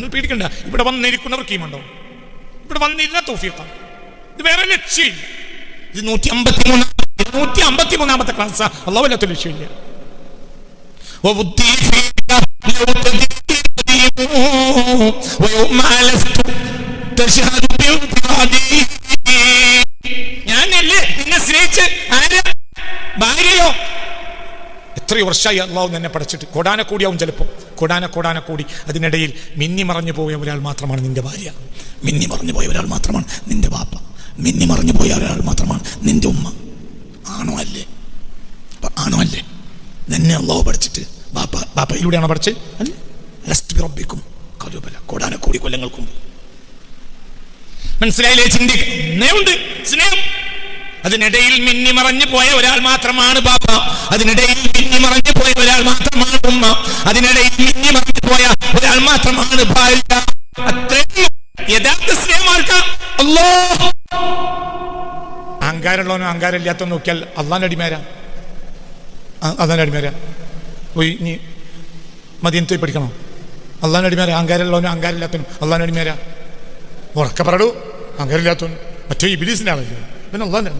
നിങ്ങൾ പേടിക്കണ്ട. ഇവിടെ വന്നിരിക്കുന്നവർക്ക് ഈമുണ്ടോ ഇവിടെ വന്നിരുന്ന തോഫിയത്താണ് ഇത് വേറെ ലക്ഷ്യമില്ല. ഇത് നൂറ്റി അമ്പത്തി മൂന്നാം നൂറ്റി അമ്പത്തി മൂന്നാമത്തെ ക്ലാസ് അള്ളാഹു വല്ലാത്ത ലക്ഷ്യമില്ല ഞാനല്ലേ നിന്നെ സ്നേഹിച്ച് ആര്? ഭാര്യയോ? എത്രയോ വർഷമായി അള്ളാഹു എന്നെ പഠിച്ചിട്ട് കൊടാന കൂടിയാവും ചിലപ്പോൾ കൊടാന കൊടാന കൂടി. അതിനിടയിൽ മിന്നി മറഞ്ഞു പോയ ഒരാൾ മാത്രമാണ് നിന്റെ ഭാര്യ. മിന്നി മറഞ്ഞു പോയ ഒരാൾ മാത്രമാണ് നിന്റെ ബാപ്പ. മിന്നി മറഞ്ഞു പോയ ഒരാൾ മാത്രമാണ് നിന്റെ ഉമ്മ. ആണോ അല്ലേ? ആണോ അല്ലേ? നിന്നെ അള്ളാഹു പഠിച്ചിട്ട് ബാപ്പ ബാപ്പയിലൂടെയാണോ പഠിച്ചത് അല്ലേ? ലസ്റ്റ് റബ്ബിക്കും. കരുബല കൊടാന കൂടി കൊല്ലങ്ങൾക്കും മനസ്സിലായില്ലേ ചിന്തിക്കുന്നേ ഉണ്ട് സ്നേഹം. അതിനിടയിൽ മിന്നി മറഞ്ഞു പോയ ഒരാൾ മാത്രമാണ് ബാബ അതിനിടയിൽ മിന്നി മറഞ്ഞു പോയ ഒരാൾ മാത്രമാണ് ഉമ്മ. അതിനിടയിൽ മിന്നി മറഞ്ഞു പോയ ഒരാൾ മാത്രമാണ് ഭാര്യ. അത്രയും യഥാർത്ഥ സ്നേഹമാർക്ക അല്ലോ അഹങ്കാരമുള്ളവനോ അഹങ്കാരം ഇല്ലാത്തവനോ നോക്കിയാൽ അള്ളാന്റെ അടിമേരാ. അള്ളാന്റെ അടിമേരാ. പോയി നീ പോയി പഠിക്കണം? അള്ളാൻ അടിമേരാ. അഹങ്കാരമുള്ളവനോ അഹങ്കാരമില്ലാത്തവനും അള്ളാൻ അടിമേരാ. ഉറക്കെ പറടൂ. അഹങ്കാരമില്ലാത്തവൻ മറ്റേ ഇബിലീസിന്റെ ആളല്ലേ? പിന്നെ അള്ളാന്റെ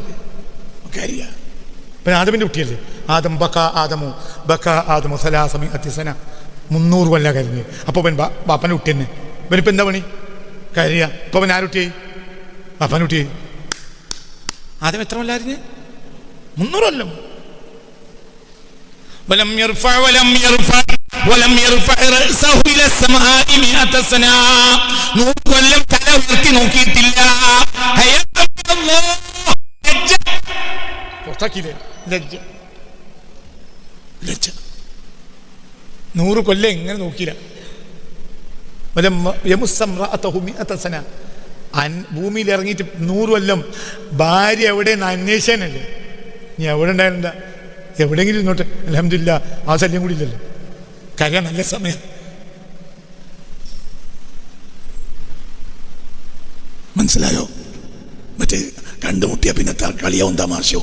ഒക്കെ അറിയാം പിന്നെ ആദമിന്റെ കുട്ടിയല്ലേ ആദം ബക്ക ആദമു ബക്ക ആദമു സലാസമി അത്യസന മുന്നൂറ് കൊല്ല കരഞ്ഞ് അപ്പോൾ അവൻ ബാപ്പൻ്റെ കുട്ടി തന്നെ ഇവനിപ്പോൾ എന്താ പണി കരയ ഇപ്പൊ അവൻ ആരുട്ടിയായി ബാപ്പൻ്റെ കുട്ടിയായി ആദ്യം എത്ര കൊല്ലായിരുന്നു മുന്നൂറ് കൊല്ലം ولم يرفع ولم يرفع ولم يرفع رأسه إلى السماء مئة سنة നൂറ് കൊല്ലം തല ഉയർത്തി നോക്കിയിട്ടില്ല ഹയ്യ അല്ലാഹ്. ലജ്ജ പുറത്താക്കിയില്ലേ ലജ്ജ. ലജ്ജ. നൂറ് കൊല്ലം എങ്ങനെ നോക്കിയില്ല. ഭൂമിയിൽ ഇറങ്ങിയിട്ട് നൂറ് കൊല്ലം ഭാര്യ എവിടെ അന്വേഷിക്കാനല്ലേ നീ എവിടെ ഉണ്ടായിരുന്ന എവിടെയെങ്കിലും ഇങ്ങോട്ട്. അലഹമില്ല ആ ശല്യം കൂടി ഇല്ലല്ലോ. കരയാൻ നല്ല സമയം. മനസ്സിലായോ? മറ്റേ കണ്ടുമുട്ടിയ പിന്നെ കളിയാവും തമാശയോ?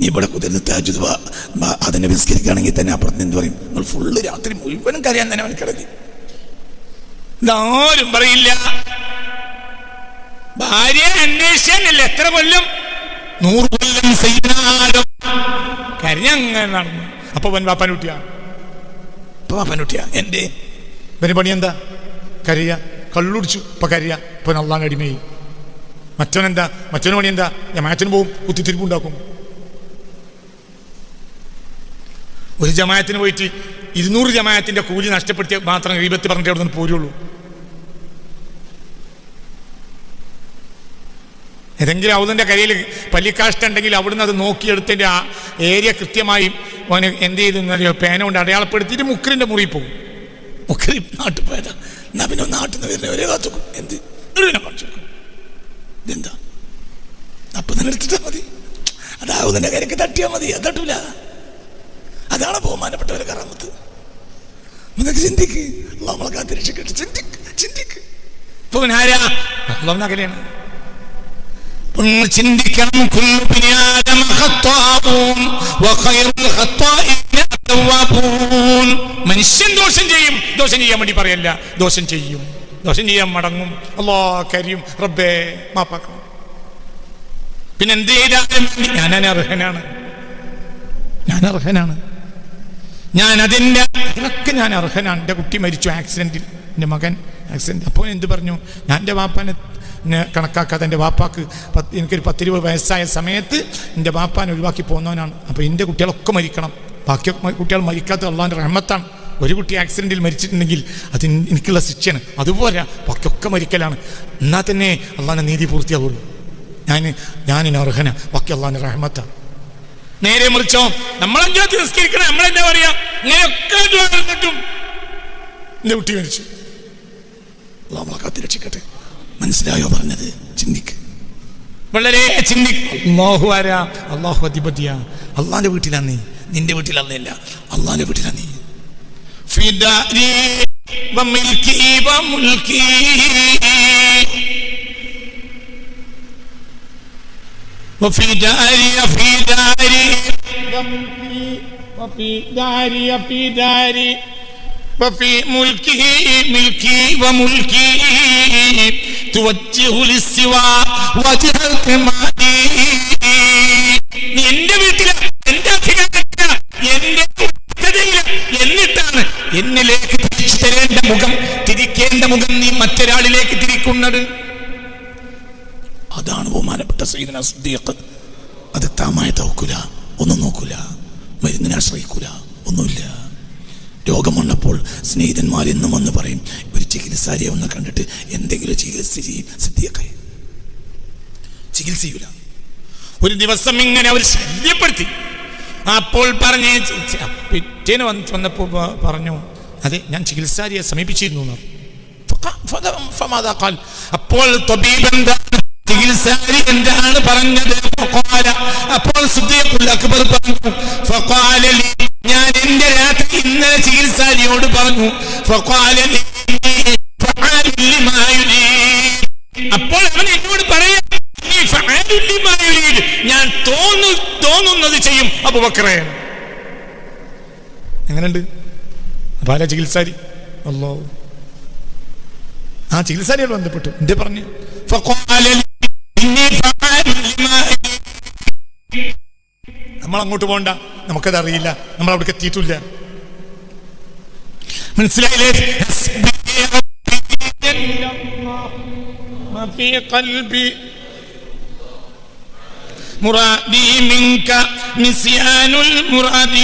നീ ഇവിടെ കുതിർന്ന് താജുദ് വാ- വാ- അതിനെ വിസ്കരിക്കുകയാണെങ്കിൽ തന്നെ അപ്പുറത്ത് എന്ത് പറയും? നിങ്ങൾ ഫുള്ള് രാത്രി മുഴുവനും കരയാൻ തന്നെ കിടക്കി ഇതാരും പറയില്ല. ഭാര്യ അന്വേഷിച്ചല്ല എത്ര കൊല്ലം? നൂറ് കൊല്ലം കരഞ്ഞങ്ങനെ നടന്നു. അപ്പൊ അവൻ വാപ്പാനുട്ടിയ? അപ്പൊ വാപ്പാനുട്ടിയ? എന്റെ ഇവന് പണി എന്താ? കരയ. കള്ളുടിച്ചു. ഇപ്പൊ കരയ. ഇപ്പൊ നല്ലാൻ അടിമയായി. മറ്റവനെന്താ മറ്റവന് പണി എന്താ? ഞാൻ ജമാഅത്തിന് പോവും കുത്തിത്തിരിപ്പുണ്ടാക്കും. ഒരു ജമായത്തിന് പോയിട്ട് ഇരുന്നൂറ് ജമാഅത്തിന്റെ കൂലി നഷ്ടപ്പെടുത്തിയ മാത്രം ഗീപത്തി പറഞ്ഞിട്ട് അവിടെ നിന്ന് പോരുള്ളൂ. ഏതെങ്കിലും ഔദന്റെ കരയിൽ പല്ലിക്കാഷ്ട ഉണ്ടെങ്കിൽ അവിടുന്ന് അത് നോക്കിയെടുത്തതിന്റെ ആ ഏരിയ കൃത്യമായി അവന് എന്ത് ചെയ്തു അറിയോ? പേന കൊണ്ട് അടയാളപ്പെടുത്തിയിട്ട് മുക്കറിന്റെ മുറിയിൽ പോകും മുക്കറി നാട്ടിൽ പോയതാ. എന്നാ പിന്നെ നാട്ടിൽ നിന്ന് വരുന്നവരെ കാത്തുക്കും എന്ത്? കാണിച്ചു കൊടുക്കും ഇതെന്താ? അപ്പം തന്നെ എടുത്തിട്ടാൽ മതി. അത് ഔദന്റെ കരയ്ക്ക് തട്ടിയാൽ മതി. അത് തട്ടൂല. അതാണ് ബഹുമാനപ്പെട്ടവരെ കറാമത്ത്. നിനക്ക് ചിന്തിക്ക്. നമ്മളെ കാത്തിരക്ഷിക്കട്ടെ ചിന്തിക്ക് ചിന്തിക്ക്. മനുഷ്യൻ ദോഷം ചെയ്യും. ദോഷം ചെയ്യാൻ വേണ്ടി പറയല്ല. ദോഷം ചെയ്യും. ദോഷം ചെയ്യാൻ മടങ്ങും. അല്ലാ കരിയും റബ്ബേ മാപ്പാക്കണം. പിന്നെ എന്ത് ചെയ്താലും ഞാൻ അർഹനാണ് ഞാൻ അർഹനാണ് ഞാൻ അതിന്റെ അതിനൊക്കെ ഞാൻ അർഹനാണ്. എന്റെ കുട്ടി മരിച്ചു ആക്സിഡന്റിൽ. എന്റെ മകൻ ആക്സിഡന്റ്. അപ്പോൾ എന്ത് പറഞ്ഞു? ഞാൻ എന്റെ വാപ്പാനെ കണക്കാക്കാതെ എന്റെ വാപ്പാക്ക് പത്ത് എനിക്കൊരു പത്തിരുപത് വയസ്സായ സമയത്ത് എന്റെ വാപ്പാനെ ഒഴിവാക്കി പോകുന്നവനാണ് അപ്പോൾ എന്റെ കുട്ടികളൊക്കെ മരിക്കണം. ബാക്കി കുട്ടികൾ മരിക്കാത്ത അള്ളാന്റെ റഹ്മത്താണ്. ഒരു കുട്ടി ആക്സിഡന്റിൽ മരിച്ചിട്ടുണ്ടെങ്കിൽ അത് എനിക്കുള്ള ശിക്ഷയാണ്. അതുപോലെ ബാക്കിയൊക്കെ മരിക്കലാണ്. എന്നാൽ തന്നെ അള്ളാന്റെ നീതി പൂർത്തിയാവുള്ളൂ. ഞാൻ ഞാനിന് അർഹന ബാക്കി അള്ളാന്റെ റഹ്മത്താണ്. നേരെ മറിച്ചോ നമ്മളെങ്കിലും നിസ്കരിക്കണം നമ്മളെന്താ പറയാ ഇങ്ങനെയൊക്കെ കിട്ടും എന്റെ കുട്ടി മരിച്ചു അള്ളാഹ് നമ്മളെ കാത്തിരക്ഷിക്കട്ടെ മനസ്സിലായോ പറഞ്ഞത് ചിന്തിക്ക് വളരെ ചിന്തിക്ക് അള്ളാഹു ആരാ അള്ളാഹു അധിപതിയാ അള്ളാന്റെ വീട്ടിലാണ് നീ നിന്റെ വീട്ടിലല്ല അള്ളാന്റെ വീട്ടിലാണ് നീ ഫിദാരി വമിൽക്കി വമുൽക്കി وفي داري في داري وفي داري في داري وفي ملكه ملكي وملكي توجه للسوى وجه الكمال എന്റെ വീട്ടില് എന്റെ അധികാരത്തില് എന്റെ ഉത്തരയില് എന്നിട്ടാണ് എന്നിലേക്ക് തിരിച്ചു തരേണ്ട മുഖം തിരിക്കേണ്ട മുഖം നീ മറ്റൊരാളിലേക്ക് തിരിക്കുന്നത് അതാണ് ബഹുമാനപ്പെട്ട സൈദന സിദ്ദീഖ് സ്നേഹിതന്മാർ എന്നും വന്ന് പറയും ഒരു ചികിത്സാരിയെ ഒന്ന് കണ്ടിട്ട് എന്തെങ്കിലും ചികിത്സ ചെയ്യും. സിദ്ധിയൊക്കെ. ചികിത്സയില്ല. ഒരു ദിവസം ഇങ്ങനെ അവർ ശല്യപ്പെടുത്തി. അപ്പോൾ പറഞ്ഞ് പിറ്റേന്ന് വന്ന് വന്നപ്പോൾ പറഞ്ഞു അതെ ഞാൻ ചികിത്സാരിയെ സമീപിച്ചിരുന്നു. അപ്പോൾ ചികിത്സാരി എന്താണ് പറഞ്ഞത്. അപ്പോൾ അക്ബർ പറഞ്ഞു ഞാൻ എന്റെ രാത്രി ഇന്നലെ ചികിത്സാരിയോട് പറഞ്ഞു. അപ്പോൾ അവൻ എന്നോട് പറയാ. ഞാൻ തോന്നു തോന്നുന്നത് ചെയ്യും അബൂബക്കറേ എങ്ങനെയുണ്ട് അപ്പൊ ആരാ ചികിത്സാരി അല്ലോ ആ ചികിത്സാരിയോട് ബന്ധപ്പെട്ടു എന്റെ പറഞ്ഞു. നമ്മൾ അങ്ങോട്ട് പോകണ്ട നമുക്കത് അറിയില്ല നമ്മൾ അവിടെ എത്തിയിട്ടില്ല മനസ്സിലായില്ലേ ഹസ്ബി റബ്ബി ജല്ലല്ലാഹ് മാ ഫീ ഖൽബി مرادي منك نسيان المراد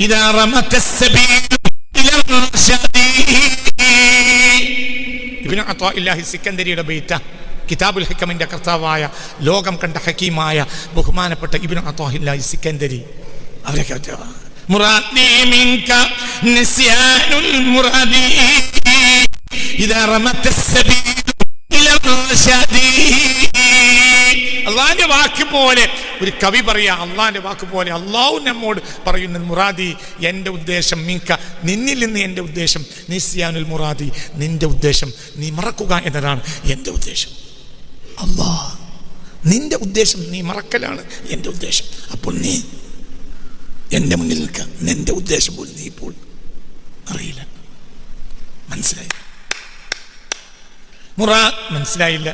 إذا رمت السبيل إلى الرشاد ഇബിന് അത്താഇല്ലാഹി സിക്കന്ദരിയുടെ ബെയ്ത്ത കിതാബുൽ ഹക്കമിന്റെ കർത്താവായ ലോകം കണ്ട ഹക്കീമായ ബഹുമാനപ്പെട്ട ഇബിൻ അത്തോഹില്ല സിക്കന്തരി അവരൊക്കെ അള്ളാന്റെ വാക്ക് പോലെ ഒരു കവി പറയാ അള്ളാന്റെ വാക്ക് പോലെ അള്ളാഹു നമ്മോട് പറയുന്ന മുറാദി എന്റെ ഉദ്ദേശം മിങ്ക നിന്നിൽ നിന്ന് എന്റെ ഉദ്ദേശം നിസ്യാനുൽ മുറാദി. നിന്റെ ഉദ്ദേശം നീ മറക്കുക എന്നതാണ് എന്റെ ഉദ്ദേശം. അള്ളാ നിന്റെ ഉദ്ദേശം നീ മറക്കലാണ് എന്റെ ഉദ്ദേശം. അപ്പോൾ നീ എന്റെ മുന്നിൽ നിൽക്കുക നിന്റെ ഉദ്ദേശം പോലും നീ ഇപ്പോൾ അറിയില്ല. മനസ്സിലായി? മുറാ മനസ്സിലായില്ല.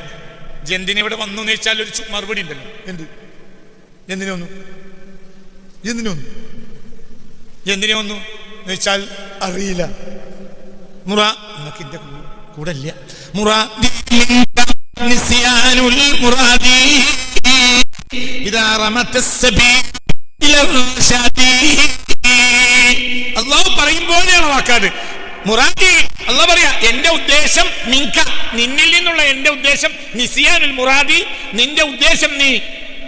ജന്തിന് ഇവിടെ വന്നു എന്ന് വെച്ചാൽ ഒരു മറുപടി ഉണ്ടല്ലോ. എന്ത്? എന്തിനു വന്നു? എന്തിനു വന്നു? എന്തിനു വന്നു എന്ന് വെച്ചാൽ അറിയില്ല. മുറ എന്നൊക്കെ എന്റെ കൂടല്ല കൂടെ ഇല്ല. മുറാദി അള്ളാഹു പറയുമ്പോഴാണ് വാക്കാത്. മുറാദി അള്ളാഹ് പറയാ എന്റെ ഉദ്ദേശം നിങ്ക നിന്നിൽ നിന്നുള്ള എന്റെ ഉദ്ദേശം നിസിയാനുൽ മുറാദി നിന്റെ ഉദ്ദേശം നീ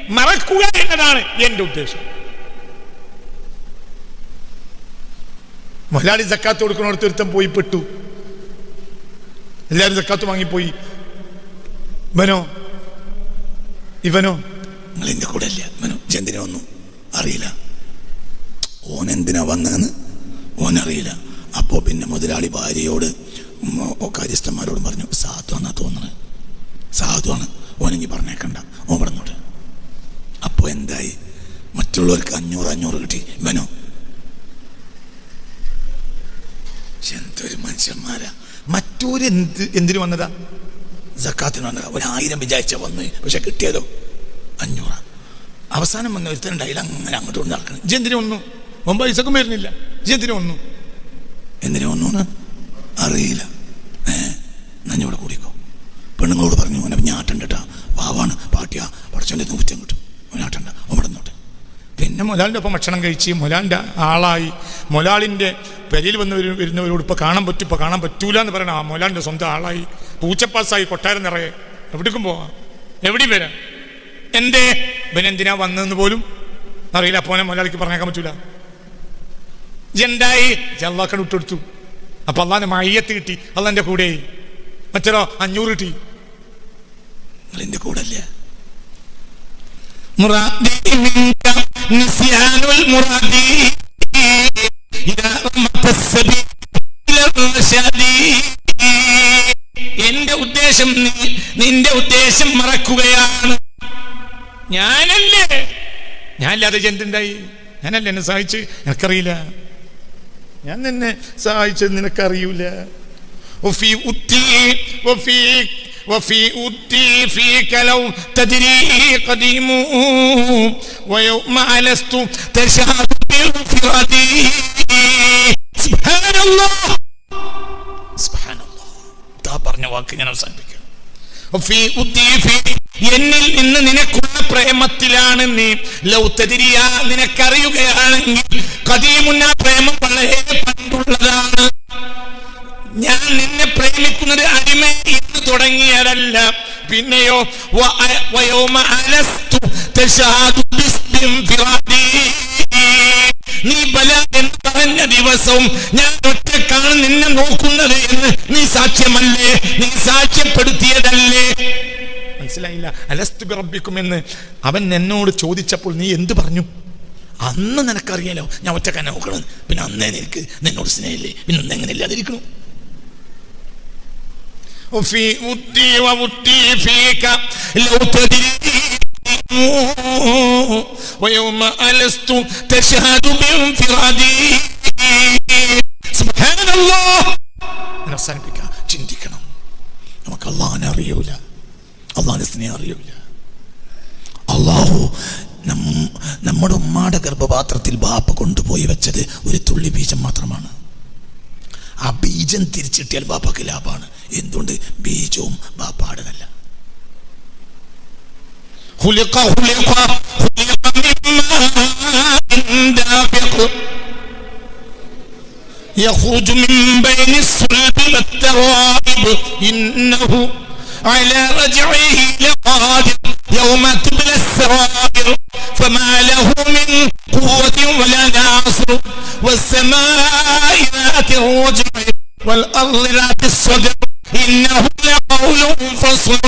മറക്കുക എന്നതാണ് എന്റെ ഉദ്ദേശം. മുതലാളി സക്കാത്ത് കൊടുക്കുന്നിടത്ത് ഒരുത്തം പോയി പെട്ടു. എല്ലാവരും സക്കാത്ത് വാങ്ങിപ്പോയി. ഇവനോ ഇവനോ നിങ്ങൾ കൂടെ അല്ല മനോ ചെന്തിനെ വന്നു? അറിയില്ല. ഓൻ എന്തിനാ വന്നതെന്ന് ഓൻ അറിയില്ല. അപ്പോ പിന്നെ മുതലാളി ഭാര്യയോട് കാര്യസ്ഥന്മാരോട് പറഞ്ഞു സാധു എന്നാ തോന്നുന്നത് സാധുവാണ്. ഓനെങ്കിൽ പറഞ്ഞേക്കണ്ട. ഓൻ പറഞ്ഞോട്ടെ. അപ്പോൾ എന്തായി? മറ്റുള്ളവർക്ക് അഞ്ഞൂറ് അഞ്ഞൂറ് കിട്ടി. ഇവനോ എന്തൊരു മനുഷ്യന്മാരാ. മറ്റൊരു എന്ത് എന്തിനു വന്നതാ? സക്കാത്തിന് വന്നത് ഒരായിരം വിചാരിച്ച വന്ന് പക്ഷെ കിട്ടിയതോ? അഞ്ഞൂറാണ് അവസാനം വന്ന ഒരുത്തനുണ്ടായില്ല അങ്ങനെ അങ്ങോട്ട് കൊണ്ട് നടക്കണം. ഇജെന്തിനു വന്നു? മുമ്പ് പൈസക്കും വരുന്നില്ല വന്നു? എന്തിനു വന്നു എന്ന് അറിയില്ല. ഏ നഞ്ഞവിടെ കൂടിക്കോ. പെണ്ണുങ്ങളോട് പറഞ്ഞു അവനെ ഞാട്ടണ്ടട്ടാ വാവാണ് പാട്ടിയ. പടച്ചോന്റെ നൂറ്റം കിട്ടും. അവനാട്ടണ്ട അവടന്നോട്ടെ പിന്നെ മുലാലിന്റെ ഒപ്പം ഭക്ഷണം കഴിച്ച് മൊലാലിന്റെ ആളായി. മൊലാളിന്റെ പെരയിൽ വന്ന് വരുന്നവരോട് ഇപ്പോൾ കാണാൻ പറ്റും ഇപ്പോൾ കാണാൻ പറ്റൂല എന്ന് പറയണം ആ മൊലാലിന്റെ സ്വന്തം ആളായി. പൂച്ചപ്പാസായി കൊട്ടാരം നിറയെ. എവിടേക്കും പോവാ. എവിടെയും വരാം. എന്റെ ഇവനെന്തിനാ വന്നതെന്ന് പോലും അറിയില്ല. അപ്പോനെ മലയാളിക്ക് പറഞ്ഞേക്കാൻ പറ്റൂല. എന്തായി? ജല്ലാക്കൻ ഇട്ടെടുത്തു അപ്പൊ അള്ളാന്റെ മയ്യത്ത് കിട്ടി. അള്ളാന്റെ കൂടെ മറ്റൊരോ അഞ്ഞൂറ് കിട്ടി. നിങ്ങളെന്റെ കൂടെ അല്ല? മുറാദി എന്റെ ഉദ്ദേശം നീ നിന്റെ ഉദ്ദേശം മറക്കുകയാണ് ഞാനല്ലേ ഞാനല്ലാതെ എന്തുണ്ടായി ഞാനല്ലേ എന്നെ സഹായിച്ച് എനിക്കറിയില്ല ഞാൻ നിന്നെ സഹായിച്ചത് നിനക്കറിയൂല وفي أتي وفي وفي أتي فيك لو تدري قديم ويوم ألست تشهد بانفرادي سبحان الله سبحان الله മുത്ത പറഞ്ഞ വാക്ക് ഞാൻ അവസാനിപ്പിക്കും. എന്നിൽ നിന്ന് നിനക്കുള്ള പ്രേമത്തിലാണ് നീ. ലൗത്തതിരിയ നിനക്കറിയുകയാണെങ്കിൽ കദീമുന്ന പ്രേമം വളരെ പണ്ടുള്ളതാണ്. ഞാൻ നിന്നെ പ്രേമിക്കുന്നത് അടിമ എന്ന് തുടങ്ങിയതല്ല. പിന്നെയോ നീ ബല എന്ന് പറഞ്ഞ ദിവസവും ഞാൻ ഒറ്റക്കാണ് നിന്നെ നോക്കുന്നത് എന്ന് നീ സാക്ഷ്യമല്ലേ നീ സാക്ഷ്യപ്പെടുത്തിയതല്ലേ മനസ്സിലായില്ല അലസ്തു ബിറബിക്കും എന്ന് അവൻ എന്നോട് ചോദിച്ചപ്പോൾ നീ എന്ത് പറഞ്ഞു അന്ന് നിനക്കറിയാലോ ഞാൻ ഒറ്റക്കാനെ നോക്കണം പിന്നെ അന്നേ നിനക്ക് നിന്നോട് സ്നേഹമില്ലേ പിന്നെ ഒന്ന് എങ്ങനെ ഇല്ലാതിരിക്കണം وفي ودي وودي فيك لو تدري ويوم ألست تشهد بانفرادي سبحان الله أنا അവസാനിപ്പിക്കാം ചിന്തിക്കണം നമുക്ക് അള്ളാഹിനെ അറിയൂല അള്ളാഹിനെ സ്നേഹം അറിയൂല അള്ളാഹു നം- നമ്മുടെ ഉമ്മാടെ ഗർഭപാത്രത്തിൽ ബാപ്പ കൊണ്ടുപോയി വെച്ചത് ഒരു തുള്ളി ബീജം മാത്രമാണ് ആ ബീജം തിരിച്ചിട്ടിയാൽ ബാപ്പാക്ക് ലാഭമാണ് എന്തുകൊണ്ട് ബീജവും ബാപ്പാടനല്ല خلق خلق خلق من ماء دافق يخرج من بين الصلب والترائب. إنه على رجعه لقادر. يوم تبلى السرائر. فما له من قوة ولا ناصر. والسماء ذات الرجع والأرض ذات الصدر. إنه لقول فصل.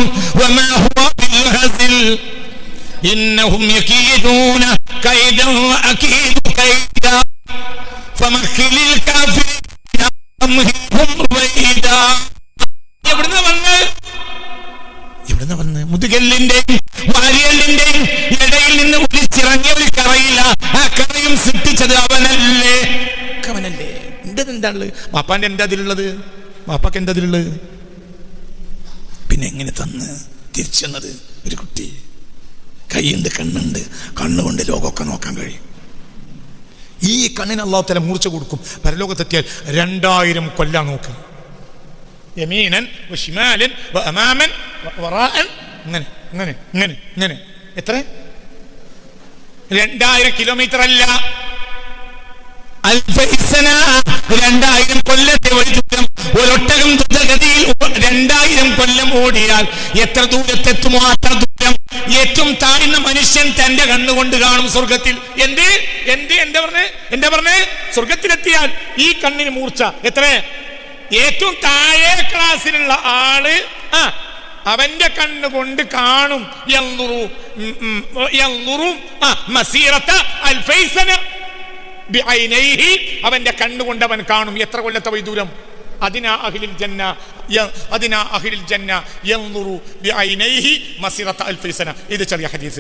وما هو بالهزل. إنهم يكيدون كيدا وأكيد كيدا فمهل الكافرين أمهلهم رويدا എവിടുന്ന വന്ന് എവിടുന്ന വന്ന് മുതുകല്ലിന്റെയും വാരിയല്ലിന്റെയും ഇടയിൽ നിന്ന് ഒലിച്ചിറങ്ങിയ ഒരു കറയില്ല ആ കറയും സൃഷ്ടിച്ചത് അവനല്ലേ അവനല്ലേ എന്റെ എന്താ ഉള്ളത് വാപ്പാന്റെ എന്താ അതിലുള്ളത് വാപ്പാക്ക് എന്താ അതിലുള്ളത് പിന്നെ എങ്ങനെ തന്ന് തിരിച്ചു തന്നത് ഒരു കുട്ടി കൈയുണ്ട് കണ്ണുണ്ട്. കണ്ണുകൊണ്ട് ലോകമൊക്കെ നോക്കാൻ കഴിയും. ഈ കണ്ണിന് അള്ളാഹുത്തല മൂർച്ച കൊടുക്കും. പരലോകത്തെത്തിയാൽ രണ്ടായിരം കൊല്ലം നോക്ക്. യമീനൻ ഷിമാലൻ അമാമൻ വറാഅൻ. ഇങ്ങനെ ഇങ്ങനെ ഇങ്ങനെ എത്ര? രണ്ടായിരം കിലോമീറ്റർ അല്ല. രണ്ടായിരം കൊല്ലത്തെ ഒരു ഒരൊട്ടകം ദ്രുതഗതിയിൽ രണ്ടായിരം കൊല്ലം ഓടിയാൽ എത്ര ദൂരത്തെത്തുമോ അത്ര ദൂരം ഏറ്റവും താഴ്ന്ന മനുഷ്യൻ തന്റെ കണ്ണുകൊണ്ട് കാണും സ്വർഗത്തിൽ എന്ത്? എന്ത്? എന്താ പറഞ്ഞേ? എന്താ പറഞ്ഞേ? സ്വർഗത്തിലെത്തിയാൽ ഈ കണ്ണിന് മൂർച്ച. എത്ര? ഏറ്റവും താഴെ ക്ലാസ്സിലുള്ള ആൾ ആ അവന്റെ കണ്ണുകൊണ്ട് കാണും. അവന്റെ കണ്ണുകൊണ്ട് അവൻ കാണും. എത്ര കൊല്ലത്തെ വൈദൂരം? അതിനാ അഖിലിൽ ജന്ന അതിനാ അഖിലിൽ ജന്ന യൻദുറു ബിഐനൈഹി മസിറത അൽഫൈസന ഇത് ചെറിയ ഹദീസ്.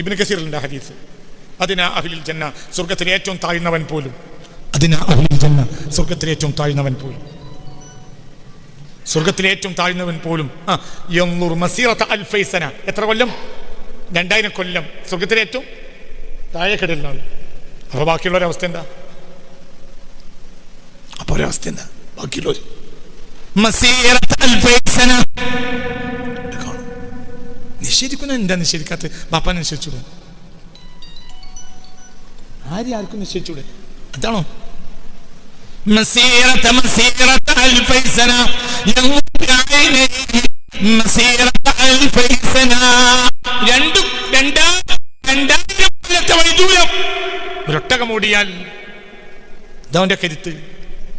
ഇബ്നു കസീറിന്റെ ഹദീസ്. അതിനാ അഹിലിൽ ജന്ന സ്വർഗത്തിലെ ഏറ്റവും താഴ്ന്നവൻ പോലും. അതിനാ അഹിലിൽ ജന്ന സ്വർഗത്തിലെ ഏറ്റവും താഴ്ന്നവൻ പോലും. സ്വർഗത്തിലെ ഏറ്റവും താഴ്ന്നവൻ പോലും. ആ യൻദുർ മസീറത അൽഫൈസന എത്ര കൊല്ലം? രണ്ടായിരം കൊല്ലം. സ്വർഗത്തിലെ ഏറ്റവും താഴെ കിടലിനാണ് അപ്പോൾ അപ്പൊ ബാക്കിയുള്ളവരുടെ അവസ്ഥ എന്താ? അപ്പൊ ഒരവസ്ഥ എന്താ? നിഷേധിക്കുന്ന എന്താ നിഷേധിക്കാത്ത ബാപ്പ നിഷേധിച്ചൂടെ? ആര് ആർക്കും നിശ്ചയിച്ചൂടെ അതാണോ? രണ്ടും രണ്ടായിരം ഒരൊട്ടകം ഓടിയാൽ കരുത്ത്.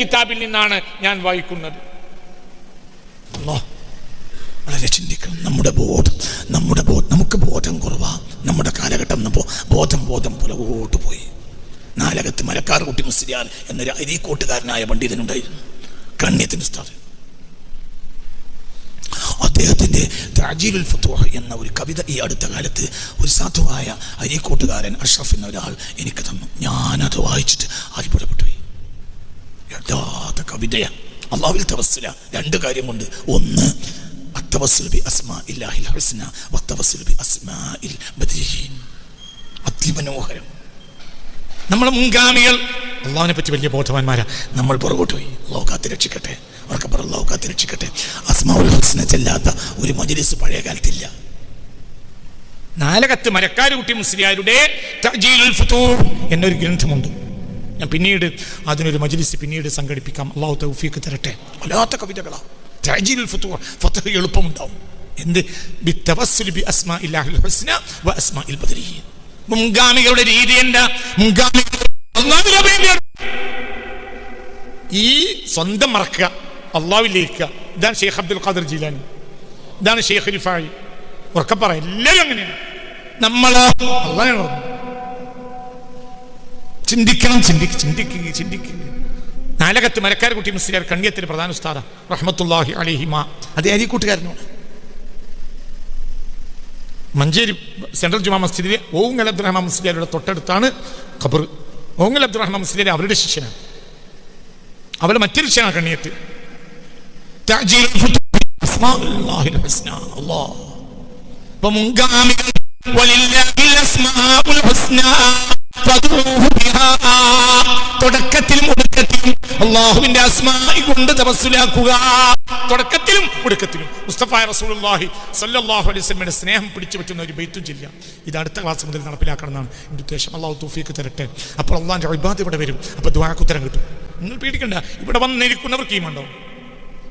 കിതാബിൽ നിന്നാണ് ഞാൻ വായിക്കുന്നത്. വളരെ ചിന്തിക്കണം. നമ്മുടെ ബോധം നമ്മുടെ ബോധം നമുക്ക് ബോധം കുറവാ. നമ്മുടെ കാലഘട്ടം എന്ന് ബോധം ബോധം പുലകോട്ട് പോയി. നാലകത്ത് മലക്കാർ കുട്ടി എന്നൊരു അരീക്കോട്ടുകാരനായ പണ്ഡിതനുണ്ടായിരുന്നു. കണ്യത്തിന് ഉസ്താദ്. അദ്ദേഹത്തിന്റെ താജീലുൽ ഫുത്തൂഹ് എന്ന ഒരു കവിത ഈ അടുത്ത കാലത്ത് ഒരു സാധുവായ അരീക്കോട്ടുകാരൻ അഷ്റഫ് എന്ന ഒരാൾ എനിക്ക് തന്നു. ഞാനത് വായിച്ചിട്ട് അത്ഭുതപ്പെട്ടു യഥാർത്ഥ കവിതയ. അള്ളാവിൽ തവസ്സില. രണ്ട് കാര്യമുണ്ട്. ഒന്ന് അതിമനോഹരം. നമ്മളെ മുൻഗാമികൾ. അള്ളാഹിനെ പറ്റി വലിയ ബോധവാന്മാരാ. നമ്മൾ പുറകോട്ട് പോയി. ലോകാത്ത് രക്ഷിക്കട്ടെ. അവർക്ക് പറ ലോകാത്ത് കാത്ത് രക്ഷിക്കട്ടെ. അസ്മാഉൽ ഹുസ്ന ചെല്ലാത്ത ഒരു മജ്ലിസ് പഴയ കാലത്തില്ല. നാലകത്ത് മരക്കാർ കുട്ടി മുസ്ലിയാരുടെ എന്നൊരു ഗ്രന്ഥമുണ്ട്. ഞാൻ പിന്നീട് അതിനൊരു മജ്ലിസ് പിന്നീട് സംഘടിപ്പിക്കാം. അള്ളാഹു തൗഫീഖ് തരട്ടെ. വല്ലാത്ത കവിതകളാ. തഅജീലുൽ ഫുതൂർ ഫതഹ് എളുപ്പമുണ്ടാവും. എന്ത്? ബി അസ്മാഇല്ലാഹിൽ ഹുസ്ന വ അസ്മാഇൽ ബദരിയീൻ മുൻഗാമികളുടെ രീതി എന്താ. ഈ സ്വന്തം മറക്കുക. അള്ളാവിലേക്ക് ഇതാണ് ഷെയ്ഖ് അബ്ദുൽ ഖാദർ ജീലാനി. ഇതാണ് ഷെയ്ഖ് ഉറക്കെ പറ. എല്ലാവരും അങ്ങനെയാണ്. നമ്മൾ അള്ളാഹെ പറഞ്ഞു ചിന്തിക്കണം ചിന്തിക്ക് ചിന്തിക്കുക ചിന്തിക്കുക നാലകത്ത് മരക്കാർ കുട്ടി മുസ്ലിയാർ കണ്ണിയത്തിന് പ്രധാന ഉസ്താദ. റഹ്മത്തുല്ലാഹി അലിഹിമ. അതേ അരിക്കൂട്ടുകാരനോട് മഞ്ചേരി സെൻട്രൽ ജുമാ മസ്ജിദിലെ ഓങ്ങൽ അബ്ദുറഹ്മാൻ മുസ്ലിയാരുടെ തൊട്ടടുത്താണ് ഖബർ. ഓങ്ങൽ അബ്ദുറഹ്മാൻ മുസ്ലിയാർ അവരുടെ ശിഷ്യനാണ്. അവരുടെ മറ്റൊരു ശിഷ്യനാണ് കണ്ണിയത്ത്. തഅജീലുൽ തുടക്കത്തിലും ഒടുക്കത്തിലും അള്ളാഹുവിന്റെ അസ്മായി കൊണ്ട് തപസ്സിലാക്കുക തുടക്കത്തിലും ഒടുക്കത്തിലും. മുസ്തഫ റസൂലുള്ളാഹി സല്ലല്ലാഹു അലൈഹി വസല്ലമയുടെ സ്നേഹം പിടിച്ചു പറ്റുന്ന ഒരു ബൈത്തും ജില്ല. ഇത് അടുത്ത ക്ലാസ് മുതൽ നടപ്പിലാക്കണം എന്നാണ് എന്റെ ഉദ്ദേശം അള്ളാഹു തൂഫിക്ക് തരട്ടെ. അപ്പോൾ അള്ളാഹിന്റെ ഇബാദ് ഇവിടെ വരും. അപ്പോൾ ദുആക്ക് ഉത്തരം കിട്ടും. നിങ്ങൾ പേടിക്കണ്ട. ഇവിടെ വന്നിരിക്കുന്നവർക്ക് ഈ മണ്ടോ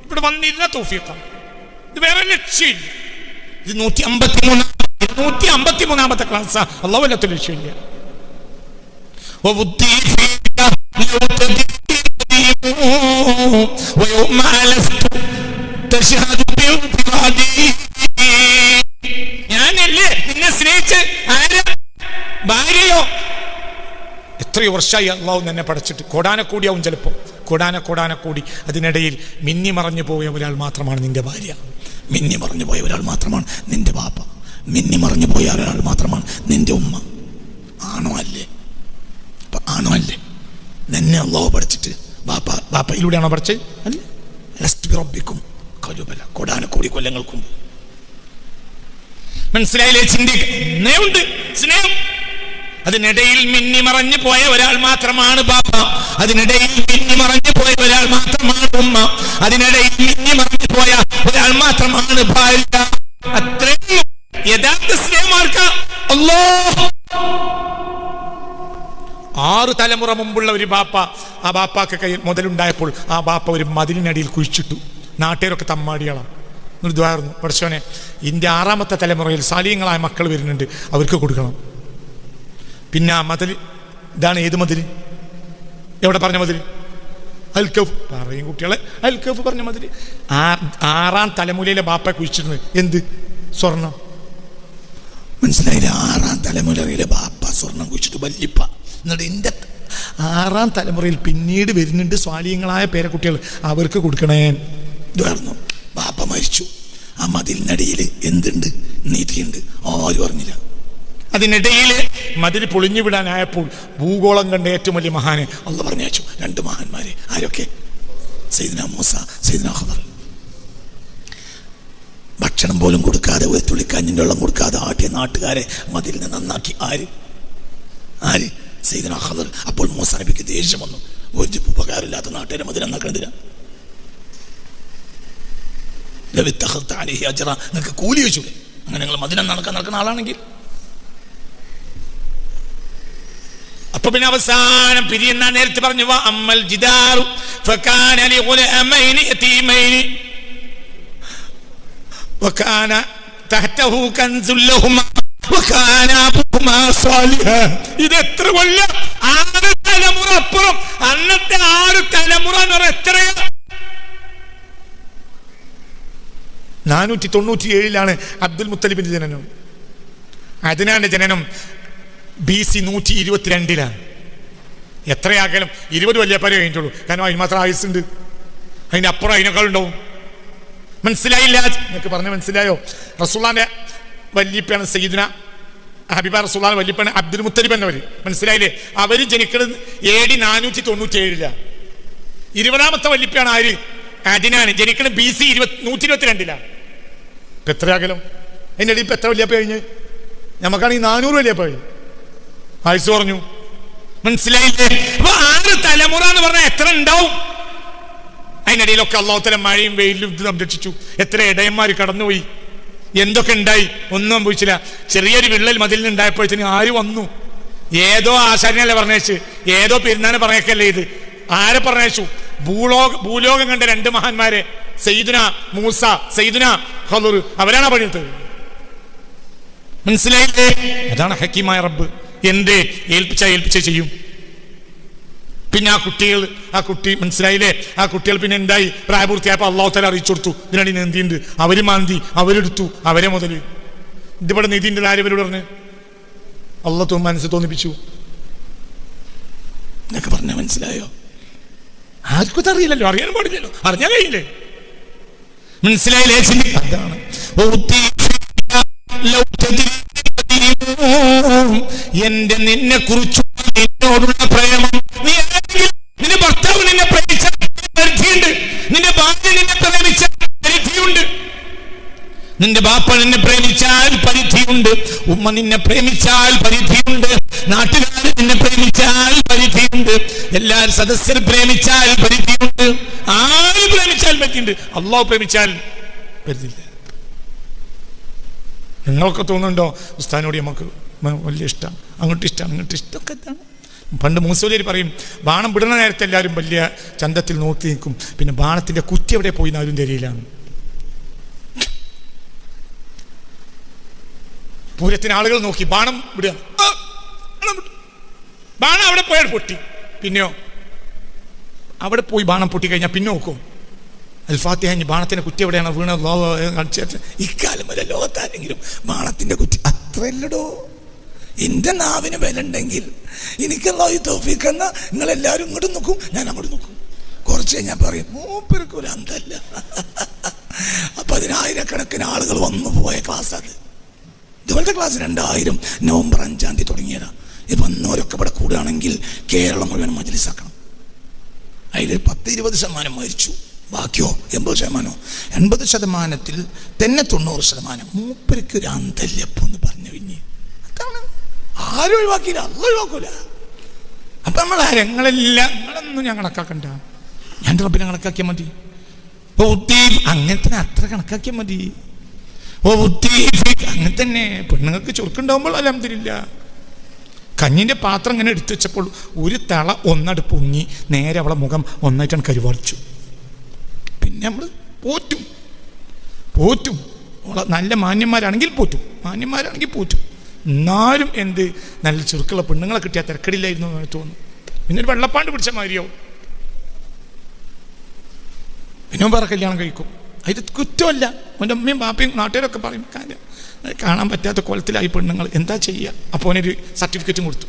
ഇവിടെ വന്നിരുന്ന തൗഫീഖാണ്. ഇത് വേറെ ലക്ഷ്യമില്ല. ഇത് നൂറ്റി അമ്പത്തി മൂന്നാം നൂറ്റി അമ്പത്തി മൂന്നാമത്തെ ക്ലാസ് അള്ളാഹു വല്ലാത്ത ലക്ഷ്യമില്ല. ويوم لست تشهد بانفرادي ഞാനല്ലേ നിന്നെ സ്നേഹിച്ച് ആര് ഭാര്യയോ എത്രയോ വർഷമായി അള്ളാഹു എന്നെ പടച്ചിട്ട് കോടാനക്കൂടിയാവും ചിലപ്പോൾ കോടാന കോടാനക്കൂടി അതിനിടയിൽ മിന്നി മറഞ്ഞു പോയ ഒരാൾ മാത്രമാണ് നിന്റെ ഭാര്യ മിന്നി മറഞ്ഞു പോയ ഒരാൾ മാത്രമാണ് നിന്റെ ബാപ്പ മിന്നി മറഞ്ഞു പോയ ഒരാൾ മാത്രമാണ് നിന്റെ ഉമ്മ ആണോ അല്ലേ അപ്പൊ ആണോ അല്ലേ? നിന്നെ അള്ളാഹു പഠിച്ചിട്ട് ബാപ്പ ബാപ്പയിലൂടെയാണോ പഠിച്ചത് അല്ലേ? ലസ്റ്റ് റബ്ബിക്കും കലുബല കൊടാനക്കൂടി കൊല്ലങ്ങൾക്കും. മനസ്സിലായില്ലേ ചിന്തിക്കുണ്ട് സ്നേഹം. അതിനിടയിൽ മിന്നി മറഞ്ഞു പോയ ഒരാൾ മാത്രമാണ് ബാപ്പ. അതിനിടയിൽ മിന്നി മറഞ്ഞു പോയ ഒരാൾ മാത്രമാണ് ഉമ്മ. അതിനിടയിൽ മിന്നി മറഞ്ഞു പോയ ഒരാൾ മാത്രമാണ് ഭാര്യ. അത്രയും യഥാർത്ഥ സ്നേഹമാർക്ക അല്ലോ ആറ് തലമുറ മുമ്പുള്ള ഒരു ബാപ്പ ആ ബാപ്പാക്ക് കയ്യിൽ മുതലുണ്ടായപ്പോൾ ആ ബാപ്പ ഒരു മതിലിനടിയിൽ കുഴിച്ചിട്ടു. നാട്ടുകാരൊക്കെ തമ്മാടികളാണ്. ദ്വാരുന്നു പഠിച്ചോനെ ഇന്ത്യ ആറാമത്തെ തലമുറയിൽ സാലീയങ്ങളായ മക്കൾ വരുന്നുണ്ട് അവർക്ക് കൊടുക്കണം. പിന്നെ ആ മതിൽ ഇതാണ് ഏത് മതിൽ? എവിടെ പറഞ്ഞ മതിൽ? അൽക്കഫ് പറയും കുട്ടികളെ അൽക്കഫ് പറഞ്ഞ മതിൽ. ആ ആറാം തലമുലയിലെ ബാപ്പ കുഴിച്ചിരുന്നത് എന്ത്? സ്വർണം. മനസ്സിലായില്ല? ആറാം തലമുറയിലെ ബാപ്പ സ്വർണം കുഴിച്ചിട്ട് വല്യപ്പ എന്നിട്ട് എന്റെ ആറാം തലമുറയിൽ പിന്നീട് വരുന്നുണ്ട് സ്വാലീയങ്ങളായ പേരക്കുട്ടികൾ. അവർക്ക് കൊടുക്കണേ. ഇതായിരുന്നു ബാപ്പ മരിച്ചു. ആ മതിലിനടിയിൽ എന്തുണ്ട്? നീതിയുണ്ട് ആരും അറിഞ്ഞില്ല. അതിനിടയിൽ മതിൽ പൊളിഞ്ഞു വിടാനായപ്പോൾ ഭൂഗോളം കണ്ട ഏറ്റവും വലിയ മഹാനെ അള്ള പറഞ്ഞു രണ്ട് മഹാന്മാരെ. ആരൊക്കെ? സൈദന മൂസ സൈദന ഖദർ. ഭക്ഷണം പോലും കൊടുക്കാതെ ഒരു തുള്ളിക്കാഞ്ഞിന്റെ വെള്ളം കൊടുക്കാതെ ആട്ടിയ നാട്ടുകാരെ മതിലിനെ നന്നാക്കി. ആര്? ആര്? സൈദന ഖദർ. അപ്പോൾ മൂസ നബിക്ക് ദേഷ്യം വന്നു. ഒരു ഉപകാരമില്ലാത്ത നാട്ടുകാരെ മതിൽ നന്നാക്കണതില്ല നിങ്ങൾക്ക് കൂലി വെച്ചൂടെ? അങ്ങനെ നിങ്ങൾ മതിനെ നടക്കാൻ നടക്കുന്ന ആളാണെങ്കിൽ. അപ്പൊ പിന്നെ അവസാനം പിരിയുന്ന നേരത്തെ പറഞ്ഞു അമ്മൽ ജിദാറു ഫകാന ലിഗുലമൈനി യതീമൈനി. വകാന തഹ്തഹു ഇത് എത്ര കൊല്ലം? ആറ് തലമുറ അപ്പുറം. അന്നത്തെ ആറ് തലമുറ എന്ന് പറഞ്ഞാൽ എത്രയാ? നാനൂറ്റി തൊണ്ണൂറ്റി ഏഴിലാണ് അബ്ദുൽ മുത്തലിബിന്റെ ജനനം. അതിനാന്റെ ജനനം ബി സി നൂറ്റി ഇരുപത്തിരണ്ടിലാണ് എത്രയാകലും ഇരുപത് വല്യപ്പരെ കഴിഞ്ഞിട്ടുള്ളൂ. കാരണം അതിന് മാത്രം ആയുസ്സുണ്ട്. അതിന്റെ അപ്പുറം അതിനേക്കാൾ ഉണ്ടാവും മനസ്സിലായില്ല? നിങ്ങൾക്ക് പറഞ്ഞ മനസ്സിലായോ? റസൂള്ളാന്റെ വല്യപ്പയാണ് സയ്യിദിന ഹബീബ റസൂള്ളാൻ വല്യപ്പയാണ് അബ്ദുൽ മുത്തലിബ് എന്നവർ മനസ്സിലായില്ലേ? അവർ ജനിക്കുന്നത് എ ഡി നാനൂറ്റി തൊണ്ണൂറ്റി ഏഴില ഇരുപതാമത്തെ വല്യപ്പയാണ് ആര്? അതിനാണ് ജനിക്കുന്നത് ബി സി ഇരുപത്തി നൂറ്റി ഇരുപത്തിരണ്ടിലാണ് ഇപ്പൊ എത്ര അകലം അതിന്റെ ഇടയിൽ എത്ര വല്യപ്പ കഴിഞ്ഞ്? നമുക്കാണെങ്കിൽ നാനൂറ് വല്യപ്പ കഴിഞ്ഞു ആയുസ് പറഞ്ഞു മനസ്സിലായില്ലേ? അപ്പൊ ആറ് തലമുറ എന്ന് പറഞ്ഞാൽ എത്ര ഉണ്ടാവും? അതിനിടയിലൊക്കെ അള്ളാഹുത്തല മഴയും വെയിലും ഇത് സംരക്ഷിച്ചു. എത്ര ഇടയന്മാർ കടന്നുപോയി. എന്തൊക്കെ ഉണ്ടായി? ഒന്നും സംഭവിച്ചില്ല ചെറിയൊരു വിള്ളൽ മതിലിന് ഉണ്ടായപ്പോഴത്തേന് ആര് വന്നു? ഏതോ ആശാരിനല്ലേ പറഞ്ഞേച്ച് ഏതോ പെരുന്നാനെ പറഞ്ഞേക്കല്ലേ ഇത്? ആരെ പറഞ്ഞേച്ചു ഭൂലോക ഭൂലോകം കണ്ട രണ്ട് മഹാന്മാരെ. സയ്യിദുന മൂസ സയ്യിദുന ഹലൂർ അവരാണ് പണിയെടുത്തത്? മനസ്സിലായില്ലേ? അതാണ് ഹക്കിമായ റബ്ബ്. എന്ത്? ഏൽപ്പിച്ച ഏൽപ്പിച്ച ചെയ്യും. പിന്നെ ആ കുട്ടികൾ ആ കുട്ടി മനസ്സിലായില്ലേ? ആ കുട്ടികൾ പിന്നെ എന്തായി? പ്രായപൂർത്തിയായപ്പോൾ അള്ളാഹു തല അറിയിച്ചു കൊടുത്തു. ഇതിനടി നീന്തിയുണ്ട് അവർ മാന്തി അവരെടുത്തു അവരെ മുതൽ ഇതിവിടെ നീതിന്റെ ആര്യവരോട് പറഞ്ഞ്? അള്ളാഹ് മനസ്സ് തോന്നിപ്പിച്ചു. എന്നൊക്കെ പറഞ്ഞ മനസ്സിലായോ? ആർക്കും അറിയില്ലല്ലോ. അറിയാൻ പാടില്ലല്ലോ. അറിഞ്ഞാൽ കഴിയില്ലേ? മനസ്സിലായില്ലേ അതാണ്. എന്റെ നിന്നെ കുറിച്ച് നിന്നോടുള്ള നിന്റെ ബാപ്പ നിന്നെ പ്രേമിച്ചാൽ പരിധിയുണ്ട്. ഉമ്മ നിന്നെ പ്രേമിച്ചാൽ പരിധിയുണ്ട്. നാട്ടുകാർ നിന്നെ പ്രേമിച്ചാൽ പരിധിയുണ്ട്. എല്ലാ സദസ്യർ പ്രേമിച്ചാൽ പരിധിയുണ്ട്. ആര് പ്രേമിച്ചാൽ പരിധിയുണ്ട്? അള്ളാഹു പ്രേമിച്ചാൽ പരിധിയില്ല. നിങ്ങളൊക്കെ തോന്നുന്നുണ്ടോ? ഉസ്താനോട് നമുക്ക് വലിയ ഇഷ്ടം. അങ്ങോട്ട് ഇഷ്ടം അങ്ങോട്ട് ഇഷ്ടമൊക്കെ എന്താണ് പണ്ട് മൂസോലിയർ പറയും ബാണം വിടുന്ന നേരത്തെ എല്ലാവരും വലിയ ചന്തത്തിൽ നോക്കി നിൽക്കും. പിന്നെ ബാണത്തിന്റെ കുറ്റി എവിടെ പോയി എന്നാലും തിരയിലാണ് പൂരത്തിന് ആളുകൾ നോക്കി. ബാണം വിടുക ബാണം അവിടെ പോയാൽ പൊട്ടി. പിന്നെയോ? അവിടെ പോയി ബാണം പൊട്ടി കഴിഞ്ഞാൽ പിന്നെ നോക്കും. അൽഫാത്തിഹ ഇനി ബാണത്തിന്റെ കുറ്റി എവിടെയാണ് വീണ ഇക്കാലം വരെ ലോകത്താരെങ്കിലും ബാണത്തിന്റെ കുറ്റി അത്രയല്ലടോ. എന്റെ നാവിന് വില ഉണ്ടെങ്കിൽ എനിക്കുള്ള ഈ നിങ്ങൾ എല്ലാവരും ഇങ്ങോട്ട് നോക്കും. ഞാൻ അങ്ങോട്ട് നോക്കും. കുറച്ച് കഴിഞ്ഞാൽ പറയും മൂപ്പർക്ക് ഒരു അന്തല്ല. പതിനായിരക്കണക്കിന് ആളുകൾ വന്നു പോയ ക്ലാസ് അത്. ഇതുപോലത്തെ ക്ലാസ് രണ്ടായിരം നവംബർ അഞ്ചാം തീയതി തുടങ്ങിയതാണ് ഇത് വന്നവരൊക്കെ ഇവിടെ കൂടുകയാണെങ്കിൽ കേരളം മുഴുവൻ മജലിസാക്കണം. അതിൽ പത്ത് ഇരുപത് ശതമാനം മരിച്ചു. ബാക്കിയോ എൺപത് ശതമാനമോ എൺപത് ശതമാനത്തിൽ തന്നെ തൊണ്ണൂറ് ശതമാനം. മൂപ്പർക്ക് ഒരു അന്തല്യപ്പം എന്ന് പറഞ്ഞു പിന്നെ അതാണ്. ആരും ഒഴിവാക്കിയില്ല. അല്ല ഒഴിവാക്കൂല. അപ്പൊ നമ്മൾ രങ്ങളെല്ലാം നിങ്ങളൊന്നും ഞാൻ കണക്കാക്കണ്ട. ഞാൻ റബ്ബിനെ കണക്കാക്കിയാൽ മതി. അങ്ങനെ തന്നെ അത്ര കണക്കാക്കിയാൽ മതി. അങ്ങനെ തന്നെ. പെണ്ണുങ്ങൾക്ക് ചുരുക്കുണ്ടാവുമ്പോൾ അലഹമില്ല കഞ്ഞിന്റെ പാത്രം ഇങ്ങനെ എടുത്തു വെച്ചപ്പോൾ ഒരു തള ഒന്നട് പൊങ്ങി നേരെ അവളെ മുഖം ഒന്നായിട്ടാണ് കരുവാളിച്ചു. പിന്നെ നമ്മൾ പോറ്റും. പോറ്റും. ഓളെ നല്ല മാന്യന്മാരാണെങ്കിൽ പോറ്റും. മാന്യന്മാരാണെങ്കിൽ പോറ്റും. എന്നാലും എന്ത്? നല്ല ചുരുക്കുള്ള പെണ്ണുങ്ങളെ കിട്ടിയാൽ തിരക്കടില്ലായിരുന്നു എന്ന് തോന്നുന്നു. പിന്നെ ഒരു വെള്ളപ്പാണ്ട് പിടിച്ച മാതിരിയാവും. പിന്നെ വേറെ കല്യാണം കഴിക്കും. അതിൽ കുറ്റമല്ല. എന്റെ അമ്മയും പാപ്പയും നാട്ടുകാരൊക്കെ പറയും കാര്യം കാണാൻ പറ്റാത്ത കൊലത്തിലായി പെണ്ണുങ്ങൾ. എന്താ ചെയ്യുക അപ്പോൾ അവനൊരു സർട്ടിഫിക്കറ്റും കൊടുത്തു.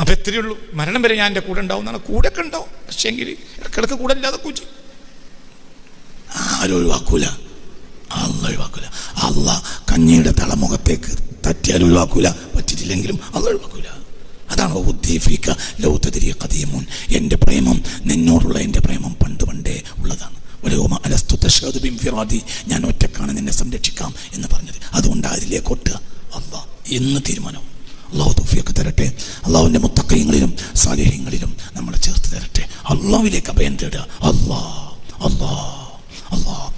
അപ്പം എത്രയേ ഉള്ളൂ? മരണം വരെ ഞാൻ എന്റെ കൂടെ ഉണ്ടാവും എന്നാണ്. കൂടെ ഒക്കെ ഉണ്ടാവും. പക്ഷേ എങ്കിൽ ഇടക്കിടക്ക് കൂടെ ഇല്ലാതെ കൂച്ചി ആരും ഒഴിവാക്കൂല. അല്ല ഒഴിവാക്കൂല. അല്ല കഞ്ഞിയുടെ തളമുഖത്തേക്ക് തറ്റിയാൽ ഒഴിവാക്കൂല. പറ്റിയിട്ടില്ലെങ്കിലും അല്ല ഒഴിവാക്കൂല. അതാണ് ഉദ്ദീഫിക്ക ലൗതതിരിയ കഥീമുൻ എന്റെ പ്രേമം നിന്നോടുള്ള എന്റെ പ്രേമം പണ്ട് പണ്ടേ ഉള്ളതാണ്. വലയോമ അലസ്തു തഷാദ് ബിംഫിറാദി ഞാൻ ഒറ്റക്കാണ് നിന്നെ സംരക്ഷിക്കാം എന്ന് പറഞ്ഞത്. അതുകൊണ്ട് അതിലേക്ക് ഒട്ടുക അള്ളാ എന്ന് തീരുമാനം. അള്ളാഹു തൗഫീഖ് തരട്ടെ. അള്ളാഹുവിന്റെ മുത്തക്കയങ്ങളിലും സാലിഹ്യങ്ങളിലും നമ്മളെ ചേർത്ത് തരട്ടെ. അള്ളാഹുവിലേക്ക് അഭയം തേടുക. അള്ളാ അള്ളാ അള്ളാ.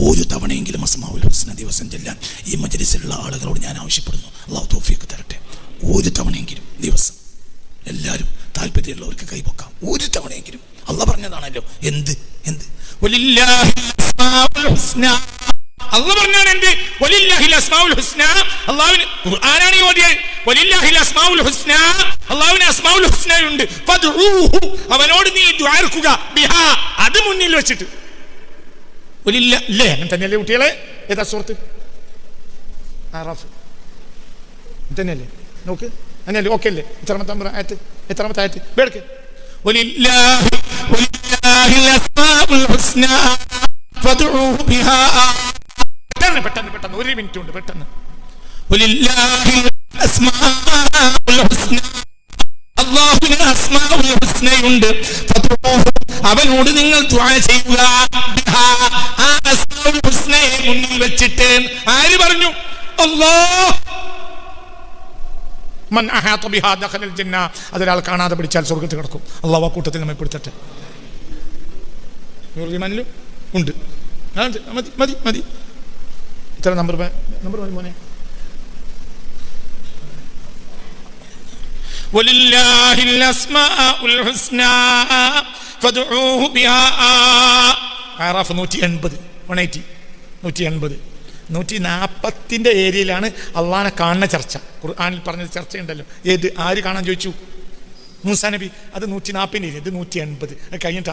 ഒരു തവണയെങ്കിലും അസ്മാവുൽ ഹുസ്ന ദിവസം ചെല്ലാൻ ഈ മജലിസിലുള്ള ആളുകളോട് ഞാൻ ആവശ്യപ്പെടുന്നു. അള്ളാഹു തൗഫീഖ് തരട്ടെ. ഒരു തവണയെങ്കിലും ദിവസം. എല്ലാവരും താല്പര്യമുള്ളവർക്ക് കൈപൊക്കാം ഒരു തവണയെങ്കിലും. അല്ല പറഞ്ഞതാണല്ലോ. എന്ത്? എന്ത്? അല്ല പറഞ്ഞാണ് എന്ത് ഈ ഓതിയത്. വലില്ലാഹിൽ അസ്മാഉൽ ഹുസ്ന. അള്ളാഹുവിന് അസ്മാഉൽ ഹുസ്ന ഉണ്ട് ഫദ്ഉഹു അവനോട് നീ ദ്വാർക്കുക ബിഹാ. അത് മുന്നിൽ വെച്ചിട്ട്. അങ്ങനെ തന്നെയല്ലേ കുട്ടികളെ? ഏതാ സുഹൃത്ത്? ആറാഫ് തന്നെയല്ലേ? നോക്ക്. അങ്ങനെയല്ലേ? ഓക്കെ അല്ലേ? എത്രാമത്തെ ആയത്ത്? എത്രാമത്തെ ആയത്ത്? വേടക്ക് പെട്ടെന്ന് പെട്ടെന്ന് പെട്ടെന്ന്. ഒരു മിനിറ്റ് ഉണ്ട് പെട്ടെന്ന്. വലില്ലാഹിൽ അസ്മാഉൽ ഹുസ്ന അള്ളാഹുവിന് അസ്മാഉൽ ഹുസ്നയുണ്ട്. അവനോട് നിങ്ങൾ ദുആ ചെയ്യുക. ബിഹാ. ആ അസ്മാഉൽ ഹുസ്നയെ മുന്നിൽ വെച്ചിട്ട് ആര് പറഞ്ഞു? ജന്ന. അതൊരാൾ കാണാതെ പിടിച്ചാൽ സ്വർഗത്തിൽ കിടക്കും. അള്ളാഹ് ആ കൂട്ടത്തിൽ നമ്മെ പെടുത്തട്ടെ നൂറ് ഈമാനിലും ഉണ്ട് ആ, ഉണ്ട്. മതി മതി മതി ഇത്ര നമ്പർ നമ്പർ മതി മോനെ ولله الأسماء الحسنى فادعوه بها ആറാഫ് നൂറ്റി എൺപത് വൺ എയ്റ്റി നൂറ്റി എൺപത് നൂറ്റി നാൽപ്പത്തിൻ്റെ ഏരിയയിലാണ് അള്ളാനെ കാണുന്ന ചർച്ച ഖുർആാനിൽ പറഞ്ഞ ചർച്ചയുണ്ടല്ലോ ഏത് ആര് കാണാൻ ചോദിച്ചു മൂസാ നബി അത് നൂറ്റി നാൽപ്പതിൻ്റെ ഏരിയ ഇത് നൂറ്റി എൺപത് അത് കഴിഞ്ഞിട്ട്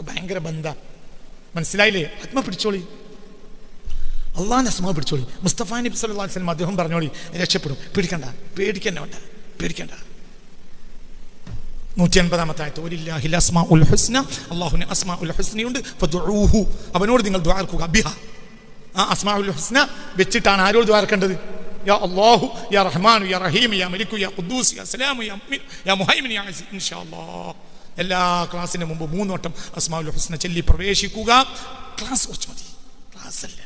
അസ്മൗലിസ്ലാം ഭയങ്കര ബന്ധ. മനസ്സിലായില്ലേ? ആത്മ പിടിച്ചോളി. അള്ളാഹിന്റെ അസ്മ പിടിച്ചോളി. മുസ്തഫ നബി അലൈഹി വസല്ലം അദ്ദേഹം പറഞ്ഞോളി രക്ഷപ്പെടും. പേടിക്കണ്ട. പേടിക്കണ്ട വേണ്ട. പേടിക്കണ്ട. നൂറ്റി അൻപതാമത്തെ ആയത്ത് "വലില്ലാഹിൽ അസ്മാഉൽ ഹുസ്ന. അള്ളാഹുവിന് അസ്മാ ഉൽ ഹുസ്നയുണ്ട് അവനോട് നിങ്ങൾ ദ്വാർക്കുക ബിഹ. ആ അസ്മാ ഉൽ ഹുസ്ന വെച്ചിട്ടാണ് ആരോട് ദ്വാർക്കേണ്ടത് യാ അല്ലാഹു യാ റഹ്മാൻ യാ റഹീം യാ മലിക്കു യാ ഖുദ്ദൂസ് യാ സലാമു യാ യാ മുഹൈമിൻ യാ അസീസ് ഇൻഷാ അല്ലാഹ്. എല്ലാ ക്ലാസ്സിന് മുമ്പ് മൂന്ന് വട്ടം അസ്മാ ഉൽ ഹുസ്ന ചൊല്ലി പ്രവേശിക്കുക ക്ലാസ് കുറച്ച് മതി ക്ലാസ് അല്ല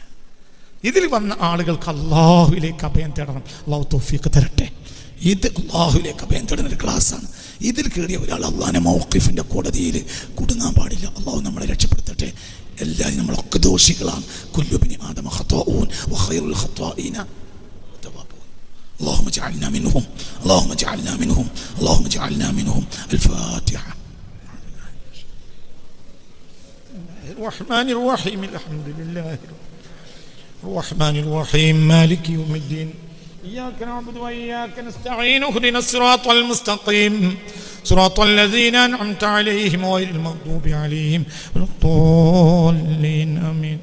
ഇതിൽ വന്ന ആളുകൾക്ക് അള്ളാഹുവിലേക്ക് അഭയം തേടണം അള്ളാഹു തോഫിയൊക്കെ തരട്ടെ ഇത് അള്ളാഹുവിലേക്ക് അഭയം തേടുന്ന ഒരു ക്ലാസ്സാണ് ഇതിൽ കയറിയ ഒരാൾ അള്ളാഹിനെ മൗക്കിഫിൻ്റെ കോടതിയിൽ കുടുങ്ങാൻ പാടില്ല അള്ളാഹു നമ്മളെ രക്ഷപ്പെടുത്തട്ടെ എല്ലാവരും നമ്മളൊക്കെ ദോഷികളാണ് കുല്ലുബിനി ആദമ ഖത്താഊൻ വഖൈറുൽ ഖത്താഈന التوابون. اللهم اجعلنا منهم اللهم اجعلنا منهم اللهم اجعلنا منهم الفاتحة الرحمن الرحيم الحمد لله الرحمن الرحيم مالك يوم الدين. إياك نعبد وإياك نستعين اهدنا الصراط المستقيم. صراط الذين أنعمت عليهم غير المغضوب عليهم ولا الضالين آمين.